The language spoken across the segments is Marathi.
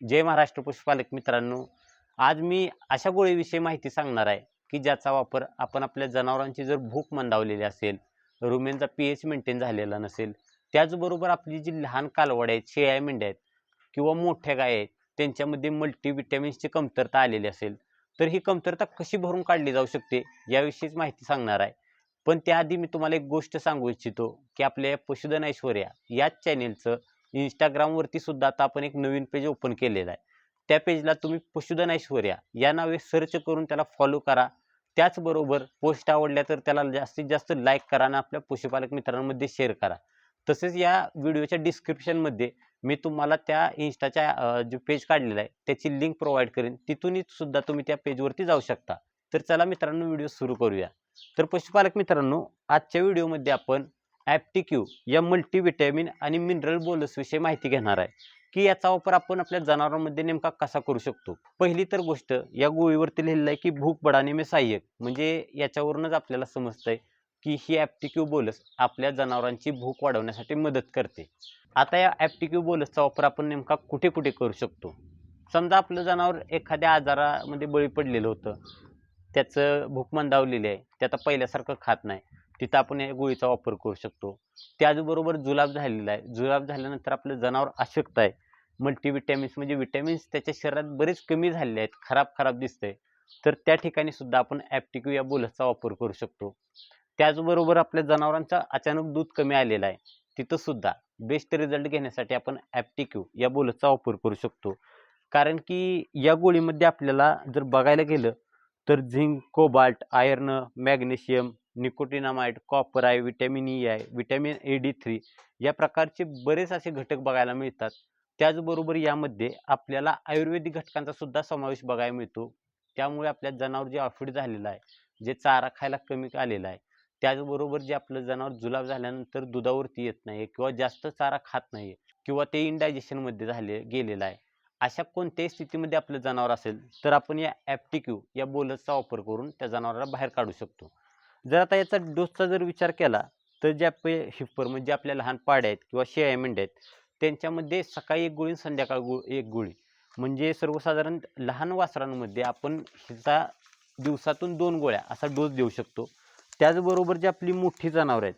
जय महाराष्ट्र पशुपालक मित्रांनो. आज मी अशा गोळीविषयी माहिती सांगणार आहे की ज्याचा वापर आपण आपल्या जनावरांची जर भूक मंदावलेली असेल रुमेनचा पी एच मेंटेन झालेला नसेल त्याचबरोबर आपली जी लहान कालवड आहेत शेळ्या मेंढ्या आहेत किंवा मोठ्या गाय आहेत त्यांच्यामध्ये मल्टीविटॅमिन्सची कमतरता आलेली असेल तर ही कमतरता कशी भरून काढली जाऊ शकते याविषयीच माहिती सांगणार आहे. पण त्याआधी मी तुम्हाला एक गोष्ट सांगू इच्छितो की आपल्या पशुधन ऐश्वर्या याच चॅनेलचं इंस्टाग्रामवरती सुद्धा आता आपण एक नवीन पेज ओपन केलेला आहे. त्या पेजला तुम्ही पशुधन ऐश्वर्या या नावे सर्च करून त्याला फॉलो करा. त्याचबरोबर पोस्ट आवडल्या तर त्याला जास्तीत जास्त लाईक करा आणि आपल्या पशुपालक मित्रांमध्ये शेअर करा. तसेच या व्हिडिओच्या डिस्क्रिप्शनमध्ये मी तुम्हाला त्या इन्स्टाच्या जो पेज काढलेला आहे त्याची लिंक प्रोव्हाइड करेन. तिथूनही सुद्धा तुम्ही त्या पेजवरती जाऊ शकता. तर चला मित्रांनो व्हिडिओ सुरू करूया. तर पशुपालक मित्रांनो आजच्या व्हिडिओमध्ये आपण ॲप्टिक्यू या मल्टीविटॅमिन आणि मिनरल बोलसविषयी माहिती घेणार आहे. की याचा वापर आपण आपल्या जनावरांमध्ये नेमका कसा करू शकतो? पहिली तर गोष्ट या गोळीवरती लिहिलेलं आहे की भूक बडाने मे सहाय्यक. म्हणजे याच्यावरूनच आपल्याला समजतंय की ही ॲप्टिक्यू बोलस आपल्या जनावरांची भूक वाढवण्यासाठी मदत करते. आता या ॲप्टिक्यू बोलसचा वापर आपण नेमका कुठे कुठे करू शकतो? समजा आपलं जनावर एखाद्या आजारामध्ये बळी पडलेलं होतं. त्याचं भूक मंदावलेली आहे. ते आता पहिल्यासारखं खात नाही. तिथं आपण या गोळीचा वापर करू शकतो. त्याचबरोबर जुलाब झालेला आहे. जुलाब झाल्यानंतर आपलं जनावर अशक्त आहे. मल्टीविटॅमिन्स म्हणजे विटॅमिन्स त्याच्या शरीरात बरेच कमी झालेले आहेत. खराब खराब दिसतंय. तर त्या ठिकाणी सुद्धा आपण ॲप्टिक्यू या बोलसचा वापर करू शकतो. त्याचबरोबर आपल्या जनावरांचा अचानक दूध कमी आलेलं आहे. तिथं सुद्धा बेस्ट रिझल्ट घेण्यासाठी आपण ॲप्टिक्यू या बोलसचा वापर करू शकतो. कारण की या गोळीमध्ये आपल्याला जर बघायला गेलं तर zinc cobalt iron magnesium nicotinamide copper आहे विटॅमिन ई आहे विटॅमिन ए डी थ्री या प्रकारचे बरेच असे घटक बघायला मिळतात. त्याचबरोबर यामध्ये आपल्याला आयुर्वेदिक घटकांचा सुद्धा समावेश बघायला मिळतो. त्यामुळे आपल्या जनावर जे ऑफिड झालेलं आहे जे चारा खायला कमी आलेला आहे त्याचबरोबर जे आपलं जनावर जुलाब झाल्यानंतर दुधावरती येत नाही किंवा जास्त चारा खात नाही किंवा ते इनडायजेशनमध्ये झाले गेलेलं आहे अशा कोणत्याही स्थितीमध्ये आपलं जनावर असेल तर आपण या ॲप्टिक्यू या बोलसचा वापर करून त्या जनावराला बाहेर काढू शकतो. जर आता याचा डोसचा जर विचार केला तर ज्या पे हिप्पर म्हणजे आपल्या लहान पाड्या आहेत किंवा शेळ्या मेंढ्या आहेत त्यांच्यामध्ये सकाळी एक गोळी आणि संध्याकाळ गो एक गोळी. म्हणजे सर्वसाधारण लहान वासरांमध्ये आपण ह्याचा दिवसातून दोन गोळ्या असा डोस देऊ शकतो. त्याचबरोबर जी आपली मोठी जनावरं आहेत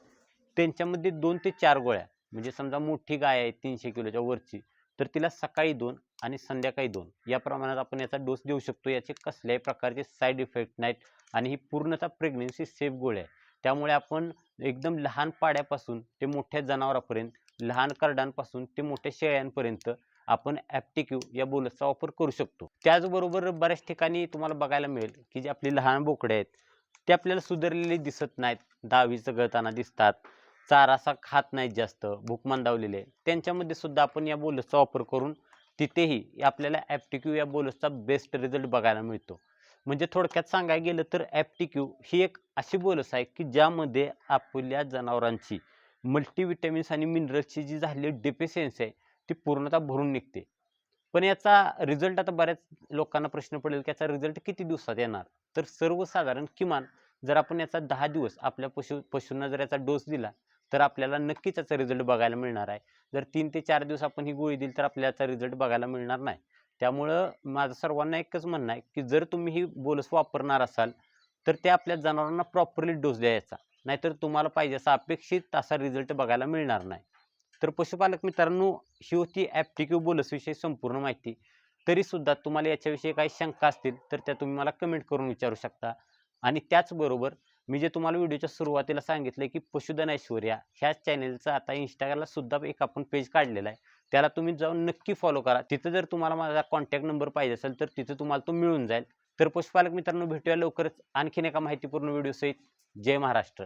त्यांच्यामध्ये दोन ते चार गोळ्या. म्हणजे समजा मोठी गाय आहे तीनशे किलोच्या वरची तर तिला सकाळी दोन आणि संध्याकाळी दोन. या प्रमाणात आपण याचा डोस देऊ शकतो. याचे कसल्याही प्रकारचे साईड इफेक्ट नाहीत आणि ही पूर्णतः प्रेग्नेन्सी सेफ गोळी आहे. त्यामुळे आपण एकदम लहान पाड्यापासून ते मोठ्या जनावरापर्यंत लहान करडांपासून ते मोठ्या शेळ्यांपर्यंत आपण ॲप्टिक्यू या बोलसचा वापर करू शकतो. त्याचबरोबर बऱ्याच ठिकाणी तुम्हाला बघायला मिळेल की जे आपली लहान बोकडे आहेत ते आपल्याला सुधारलेले दिसत नाहीत. दहावीचं गळताना दिसतात चारा असा खात नाहीत जास्त भूक मंदावलेले. त्यांच्यामध्ये सुद्धा आपण या बोलसचा वापर करून तिथेही आपल्याला ॲप्टिक्यू या बोलसचा बेस्ट रिझल्ट बघायला मिळतो. म्हणजे थोडक्यात सांगायला गेलं तर ॲप्टिक्यू ही एक अशी बोलस आहे की ज्यामध्ये आपल्या जनावरांची मल्टीविटॅमिन्स आणि मिनरल्सची जी झालेली डेफिशियन्सी आहे ती पूर्णतः भरून निघते. पण याचा रिझल्ट आता बऱ्याच लोकांना प्रश्न पडेल की याचा रिझल्ट किती दिवसात येणार? तर सर्वसाधारण किमान जर आपण याचा दहा दिवस आपल्या पशु पशूंना जर याचा डोस दिला तर आपल्याला नक्कीच त्याचा रिझल्ट बघायला मिळणार आहे. जर तीन ते चार दिवस आपण ही गोळी दिली तर आपल्याचा रिझल्ट बघायला मिळणार नाही. त्यामुळं माझं सर्वांना एकच म्हणणं आहे की जर तुम्ही ही बोलस वापरणार असाल तर ते आपल्या जनावरांना प्रॉपरली डोस द्यायचा नाहीतर तुम्हाला पाहिजे असा अपेक्षित असा रिझल्ट बघायला मिळणार नाही. तर पशुपालक मित्रांनो ही होती ॲप्टिक्यू बोलसविषयी संपूर्ण माहिती. तरीसुद्धा तुम्हाला याच्याविषयी काही शंका असतील तर त्या तुम्ही मला कमेंट करून विचारू शकता. आणि त्याचबरोबर मी जे तुम्हाला व्हिडिओच्या सुरुवातीला सांगितलं की पशुधन ऐश्वर्या ह्या चॅनेलचं आता इंस्टाग्रामला सुद्धा एक आपण पेज काढलेला आहे. त्याला तुम्ही जाऊन नक्की फॉलो करा. तिथं जर तुम्हाला माझा कॉन्टॅक्ट नंबर पाहिजे असेल तर तिथं तुम्हाला तो मिळून जाईल. तर पशुपालक मित्रांनो भेटूया लवकरच आणखीन एका माहितीपूर्ण व्हिडिओसहित जय महाराष्ट्र.